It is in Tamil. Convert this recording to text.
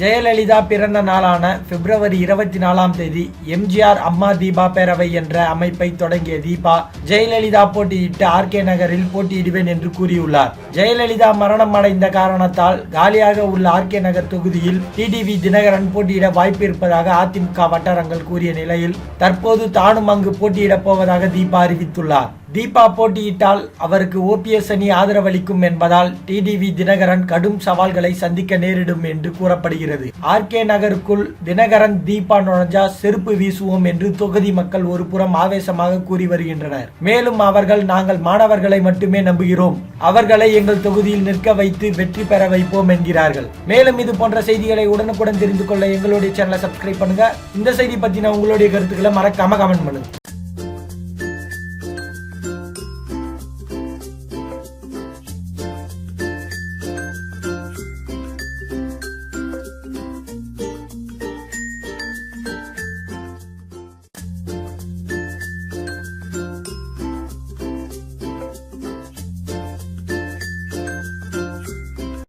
ஜெயலலிதா பிறந்த நாளான பிப்ரவரி இருபத்தி நாலாம் தேதி எம்ஜிஆர் அம்மா தீபா பேரவை என்ற அமைப்பை தொடங்கிய தீபா ஜெயலலிதா போட்டியிட்டு ஆர்கே நகரில் போட்டியிடுவேன் என்று கூறியுள்ளார். ஜெயலலிதா மரணம் அடைந்த காரணத்தால் காலியாக உள்ள ஆர்கே நகர் தொகுதியில் டிடிவி தினகரன் போட்டியிட வாய்ப்பு இருப்பதாக அதிமுக வட்டாரங்கள் கூறிய நிலையில் தற்போது தானும் அங்கு போட்டியிடப் போவதாக தீபா அறிவித்துள்ளார். தீபா போட்டியிட்டால் அவருக்கு ஓபிஎஸ் அணி ஆதரவளிக்கும் என்பதால் டிடிவி தினகரன் கடும் சவால்களை சந்திக்க நேரிடும் என்று கூறப்படுகிறது. ஆர்கே நகருக்குள் தினகரன் தீபா நுழைஞ்சா செருப்பு வீசுவோம் என்று தொகுதி மக்கள் ஒரு புறம் ஆவேசமாக கூறி வருகின்றனர். மேலும் அவர்கள் நாங்கள் மாணவர்களை மட்டுமே நம்புகிறோம். அவர்களை எங்கள் தொகுதியில் நிற்க வைத்து வெற்றி பெற வைப்போம் என்கிறார்கள். மேலும் இது போன்ற செய்திகளை உடனுக்குடன் தெரிந்து கொள்ள எங்களுடைய சேனலை சப்ஸ்கிரைப் பண்ணுங்க. இந்த செய்தி பத்தின உங்களுடைய கருத்துக்களை மறக்காம கமெண்ட் பண்ணுங்க.